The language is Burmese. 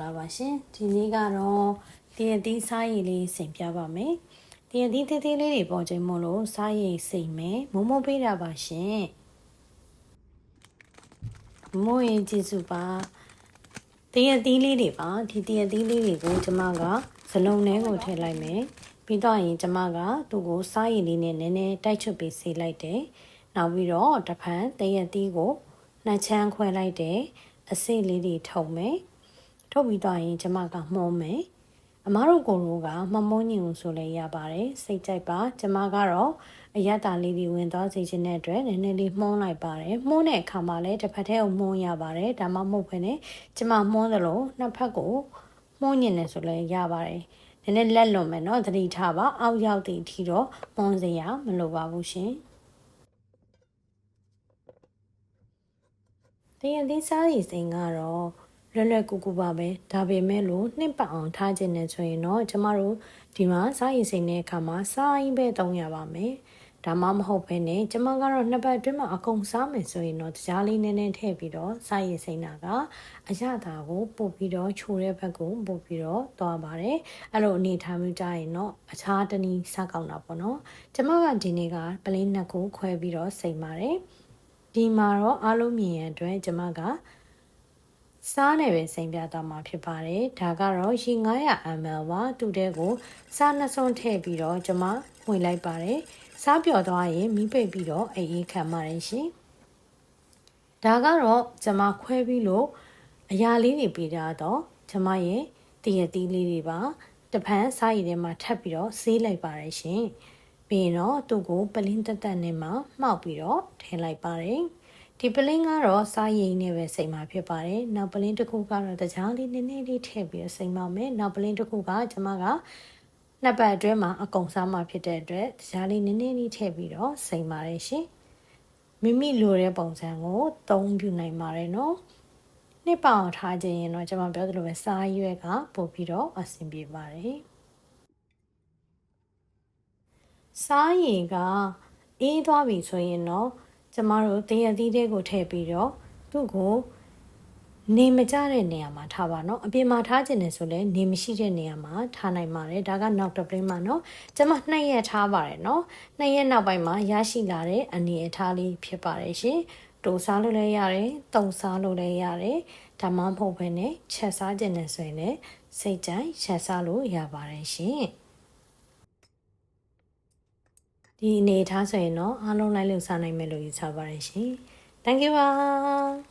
္ဂလာပါရှင်ဒီနေ့ကတော့တရသီးစားရည်လေးဆင်ပြပါမယ်တရသီးသေးသေးလေးတွေပေါ်ချိန်မို့လို့စားရည်စိတ်မယ်မုံမုံပေးတာပါရှင်မိုးရင်ကျေးဇူးပါတရသီးလေးတွေပါဒီတရသီးလေးတွေကိုကျမကဇလုံးထဲကိုထည့်လိုက်မယ်ပြီးတော့ရင်ကျမကသူ့ကိုစားရည်လေးနဲ့နည်းနည်းတိုက်ချွတ်ပေးစေလိုက်တယ်နောက်ပြီးတော့တဖန်တရသီးကိုနှစ်ချမ်းခွဲလိုက်တယ်အစိတ်လေးတွေထုံမယ် ထုတ်ပြီးတော့ရင်ကျမကမှုံးမယ်အမားတို့ကိုယ်တို့ကမမုန်းညင်ဆိုလည်းရပါတယ်စိတ်ကြိုက်ပါကျမကတော့အရတာလေးတွေဝင်သွားစေခြင်းတဲ့အတွက်နည်းနည်းလေးမှုန်းလိုက်ပါတယ်မှုန်းတဲ့အခါမှာလည်းတစ်ဖက်တည်းကိုမှုန်းရပါတယ်ဒါမှမဟုတ်ဘဲနဲ့ကျမမှုန်းသလိုနှစ်ဖက်ကိုမှုန်းညင်တယ်ဆိုလည်းရပါတယ်နည်းနည်းလက်လွန်မယ်နော်သတိထားပါအောက်ရောက်သည့်အထိတော့မှုန်းစရာမလိုပါဘူးရှင်တရားသီးစားရည်စိန်ကတော့ လွယ်လွယ်ကူကူပါပဲဒါပေမဲ့လို့နှစ်ပတ်အောင်ထားခြင်းနဲ့ဆိုရင်တော့ကျမတို့ဒီမှာစားရည်စိန်တဲ့အခါမှာစားရင်ပဲသုံးရပါမယ်ဒါမှမဟုတ်ဘဲနဲ့ကျမကတော့နှစ်ပတ်အတွင်းမှာအကုန်စားမယ်ဆိုရင်တော့ကြားလေးနည်းနည်းထည့်ပြီးတော့စားရည်စိန်တာကအရသာကိုပို့ပြီးတော့ချိုတဲ့ဘက်ကိုပို့ပြီးတော့သွားပါတယ်အဲ့လိုအနေထားမျိုးကြရင်တော့အခြားတနည်းစားကောင်းတာပေါ့နော်ကျမကဒီနေ့ကပလင်းနှစ်ခုခွဲပြီးတော့စိန်ပါတယ်ဒီမှာတော့အားလုံးမြင်ရတဲ့အတွက်ကျမက စားနဲ့ပဲစိန်ပြသွားမှာဖြစ်ပါတယ်ဒါကတော့ရေ 900ml ပါသူ့တဲ့ကိုစားနှစ်စုံထည့်ပြီးတော့ကျမဝင်လိုက်ပါတယ်စားပြော်သွားရင်မီးပိတ်ပြီးတော့အေးအေးခံပါတယ်ရှင်ဒါကတော့ကျမခွဲပြီးလို့အရာလေးတွေပေးတာတော့ကျမရဲ့တည့်ရသီးလေးတွေပါတပန်းစားရည်ထဲမှာထပ်ပြီးတော့ဆေးလိုက်ပါတယ်ရှင်ပြီးရင်တော့သူ့ကိုပလင်းတက်တက်နဲ့မှမှောက်ပြီးတော့ထည့်လိုက်ပါတယ် ဒီပလင်းကတော့စားရည်နဲ့ပဲစိတ်မှာဖြစ်ပါတယ်။နောက်ပလင်းတစ်ခုကတော့တကြားလေးနည်းနည်းလေးထည့်ပြီးစိတ်မှာမယ်။နောက်ပလင်းတစ်ခုကကျွန်မကနှစ်ပတ်အတွင်းမှာအကုန်စားမှာဖြစ်တဲ့အတွက်တကြားလေးနည်းနည်းလေးထည့်ပြီးတော့စိတ်ပါတယ်ရှင်။မိမိလိုတဲ့ပုံစံကိုသုံးပြနိုင်ပါတယ်နော်။နှစ်ပောင်ထားခြင်းရင်တော့ကျွန်မပြောသလိုပဲစားရွက်ကပို့ပြီးတော့အဆင်ပြေပါတယ်။စားရည်ကအေးသွားပြီဆိုရင်တော့ ကျမတို့တရသီးတဲ့ကိုထည့်ပြီးတော့သူ့ကိုနေမကြတဲ့နေရာမှာထားပါနော်အပြင်မှာထားခြင်းနဲ့ဆိုလဲနေမရှိတဲ့နေရာမှာထားနိုင်ပါတယ်ဒါကနောက်တစ်ပလင်းမှာနော်ကျမနှစ်ရက်ထားပါတယ်နော်နှစ်ရက်နောက်ပိုင်းမှာရရှိလာတဲ့အနေအထားလေးဖြစ်ပါတယ်ရှင်တိုးစားလို့လည်းရတယ်တုံစားလို့လည်းရတယ်ဒါမှမဟုတ်ဘဲနဲ့ချက်စားခြင်းနဲ့ဆိုရင်လည်းစိတ်ကြိုက်ချက်စားလို့ရပါတယ်ရှင် ဒီအနေထားဆိုရင်တော့အားလုံးလိုက်လို့စားနိုင်မယ်လို့ယူဆပါတယ်ရှင် Thank you ပါ